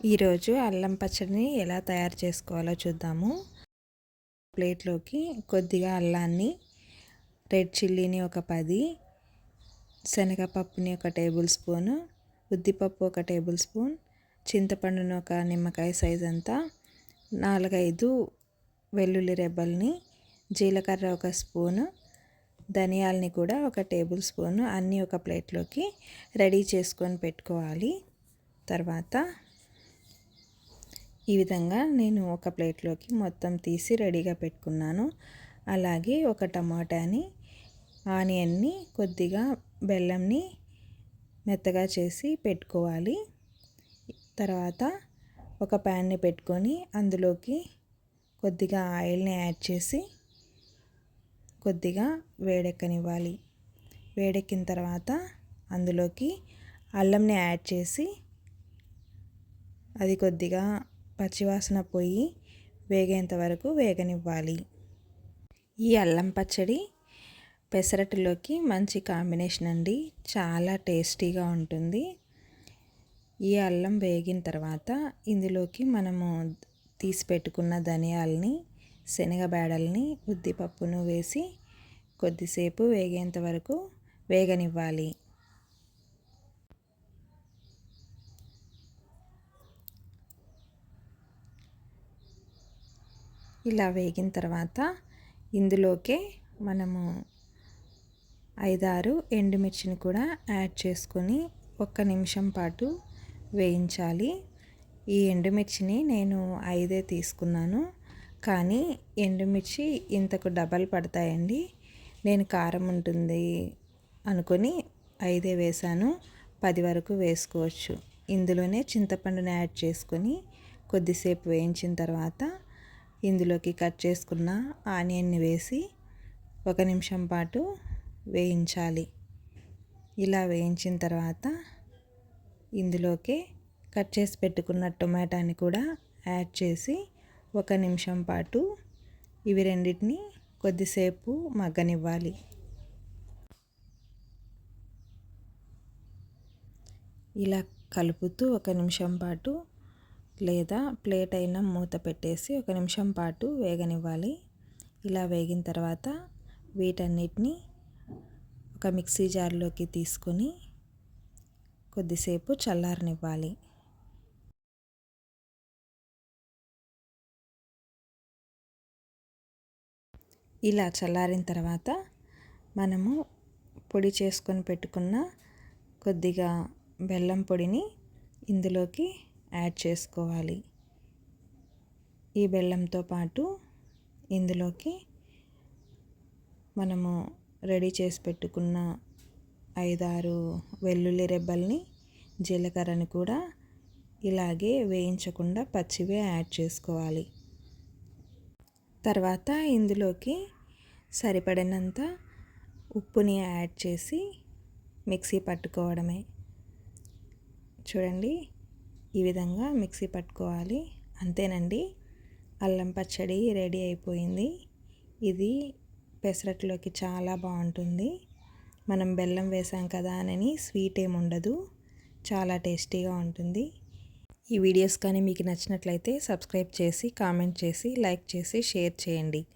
ఈరోజు అల్లం పచ్చడిని ఎలా తయారు చేసుకోవాలో చూద్దాము. ప్లేట్లోకి కొద్దిగా అల్లాన్ని రెడ్ చిల్లీని ఒక పది శనగపప్పుని ఒక టేబుల్ స్పూను ఉద్దిపప్పు ఒక టేబుల్ స్పూన్ చింతపండుని ఒక నిమ్మకాయ సైజ్ అంతా నాలుగైదు వెల్లుల్లి రెబ్బల్ని జీలకర్ర ఒక స్పూను ధనియాలని కూడా ఒక టేబుల్ స్పూను అన్నీ ఒక ప్లేట్లోకి రెడీ చేసుకొని పెట్టుకోవాలి. తర్వాత ఈ విధంగా నేను ఒక ప్లేట్లోకి మొత్తం తీసి రెడీగా పెట్టుకున్నాను. అలాగే ఒక టమాటాని ఆనియన్ని కొద్దిగా బెల్లంని మెత్తగా చేసి పెట్టుకోవాలి. తర్వాత ఒక ప్యాన్ని పెట్టుకొని అందులోకి కొద్దిగా ఆయిల్ని యాడ్ చేసి కొద్దిగా వేడెక్కనివ్వాలి. వేడెక్కిన తర్వాత అందులోకి అల్లంని యాడ్ చేసి అది కొద్దిగా పచ్చివాసన పోయి వేగేంత వరకు వేగనివ్వాలి. ఈ అల్లం పచ్చడి పెసరట్టులోకి మంచి కాంబినేషన్ అండి. చాలా టేస్టీగా ఉంటుంది. ఈ అల్లం వేగిన తర్వాత ఇందులోకి మనము తీసి పెట్టుకున్న ధనియాలని శనగబేడల్ని ఉద్దిపప్పును వేసి కొద్దిసేపు వేగేంత వరకు వేగనివ్వాలి. ఇలా వేగిన తర్వాత ఇందులోకే మనము ఐదారు ఎండుమిర్చిని కూడా యాడ్ చేసుకొని ఒక్క నిమిషం పాటు వేయించాలి. ఈ ఎండుమిర్చిని నేను ఐదే తీసుకున్నాను. కానీ ఎండుమిర్చి ఇంతకు డబల్ పడతాయండి. నేను కారం ఉంటుంది అనుకొని ఐదే వేసాను పది వరకు వేసుకోవచ్చు. ఇందులోనే చింతపండుని యాడ్ చేసుకొని కొద్దిసేపు వేయించిన తర్వాత ఇందులోకి కట్ చేసుకున్న ఆనియన్ని వేసి ఒక నిమిషం పాటు వేయించాలి. ఇలా వేయించిన తర్వాత ఇందులోకి కట్ చేసి పెట్టుకున్న టొమాటోని కూడా యాడ్ చేసి ఒక నిమిషం పాటు ఇవి రెండింటిని కొద్దిసేపు మగ్గనివ్వాలి. ఇలా కలుపుతూ ఒక నిమిషం పాటు లేదా ప్లేట్ అయినా మూత పెట్టేసి ఒక నిమిషం పాటు వేగనివ్వాలి. ఇలా వేగిన తర్వాత వీటన్నిటిని ఒక మిక్సీ జార్లోకి తీసుకొని కొద్దిసేపు చల్లారనివ్వాలి. ఇలా చల్లారిన తర్వాత మనము పొడి చేసుకొని పెట్టుకున్న కొద్దిగా బెల్లం పొడిని ఇందులోకి యాడ్ చేసుకోవాలి. ఈ బెల్లంతో పాటు ఇందులోకి మనము రెడీ చేసి పెట్టుకున్న ఐదారు వెల్లుల్లి రెబ్బల్ని జీలకర్రని కూడా ఇలాగే వేయించకుండా పచ్చివే యాడ్ చేసుకోవాలి. తర్వాత ఇందులోకి సరిపడినంత ఉప్పుని యాడ్ చేసి మిక్సీ పట్టుకోవడమే. చూడండి ఈ విధంగా మిక్సీ పట్టుకోవాలి. అంతేనండి. అల్లం పచ్చడి రెడీ అయిపోయింది. ఇది పెసరట్లోకి చాలా బాగుంటుంది. మనం బెల్లం వేసాం కదా అని స్వీట్ ఏమి ఉండదు. చాలా టేస్టీగా ఉంటుంది. ఈ వీడియోస్ కానీ మీకు నచ్చినట్లయితే సబ్స్క్రైబ్ చేసి కామెంట్ చేసి లైక్ చేసి షేర్ చేయండి.